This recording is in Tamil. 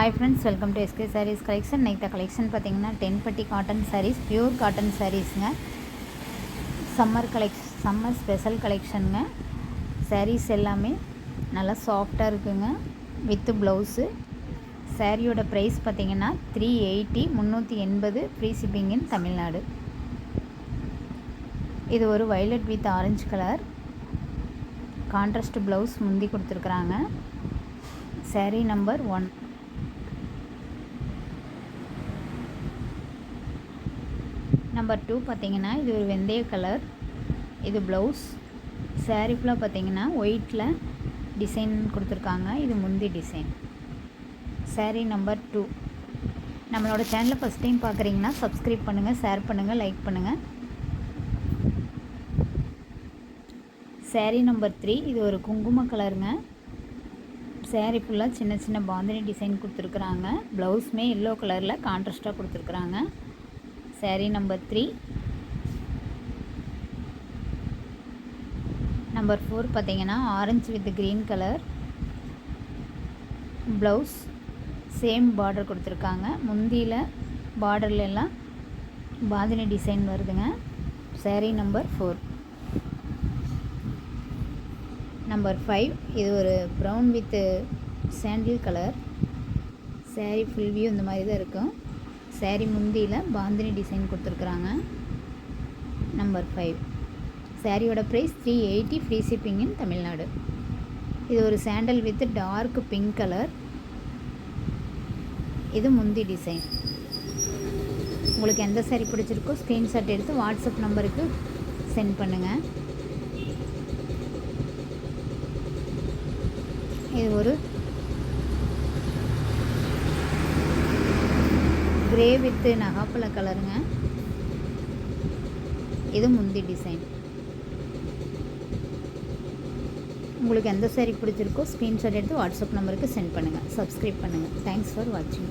Hi friends welcome to SK saris collection நைத்த collection பார்த்தீங்கன்னா டென் பட்டி காட்டன் சாரீஸ் பியூர் காட்டன் சாரீஸுங்க சம்மர் கலெக்ஷன் சம்மர் ஸ்பெஷல் கலெக்ஷனுங்க சாரீஸ் எல்லாமே நல்லா சாஃப்டாக இருக்குங்க. வித்து ப்ளவுஸு சாரியோட ப்ரைஸ் பார்த்தீங்கன்னா த்ரீ எயிட்டி முந்நூற்றி எண்பது ஃப்ரீ ஷிப்பிங் இன் தமிழ்நாடு. இது ஒரு violet with orange colour contrast blouse முந்தி கொடுத்துருக்குறாங்க. Saree number one number two பார்த்திங்கன்னா இது ஒரு வெந்தய கலர் இது ப்ளவுஸ் சாரீ ஃபுல்லாக பார்த்தீங்கன்னா ஒயிட்டில் டிசைன் கொடுத்துருக்காங்க. இது முந்தி டிசைன் சாரீ நம்பர் டூ நம்மளோட சேனலை ஃபஸ்ட் டைம் பார்க்குறீங்கன்னா சப்ஸ்கிரைப் பண்ணுங்கள் ஷேர் பண்ணுங்கள் லைக் பண்ணுங்கள் சாரீ நம்பர் த்ரீ இது ஒரு குங்கும கலருங்க சாரீ ஃபுல்லாக சின்ன சின்ன பாந்தினி டிசைன் கொடுத்துருக்குறாங்க. ப்ளவுஸுமே எல்லோ கலரில் கான்ட்ராஸ்ட்டாக கொடுத்துருக்குறாங்க. Sari number three number four பார்த்தீங்கன்னா orange with green colour blouse same border கொடுத்துருக்காங்க. முந்தியில் பார்டர்ல எல்லாம் பாதினி டிசைன் வருதுங்க. Sari number four number five இது ஒரு brown with sandal colour sari full view இந்த மாதிரி தான் இருக்கும். சாரீ முந்தியில் பாந்தினி டிசைன் கொடுத்துருக்குறாங்க. நம்பர் ஃபைவ் சாரியோட price three eighty free shipping in Tamil Nadu. இது ஒரு sandal with dark pink colour இது முந்தி டிசைன் உங்களுக்கு எந்த சாரீ பிடிச்சிருக்கோ ஸ்க்ரீன்ஷாட் எடுத்து வாட்ஸ்அப் நம்பருக்கு சென்ட் பண்ணுங்கள் இது ஒரு கிரே வித்து நகாப்பழ கலருங்க. இது முந்தி டிசைன். உங்களுக்கு எந்த சேரீ பிடிச்சிருக்கோ ஸ்க்ரீன்ஷாட் எடுத்து வாட்ஸ்அப் நம்பருக்கு சென்ட் பண்ணுங்கள் சப்ஸ்கிரைப் பண்ணுங்கள் தேங்க்ஸ் ஃபார் வாட்சிங்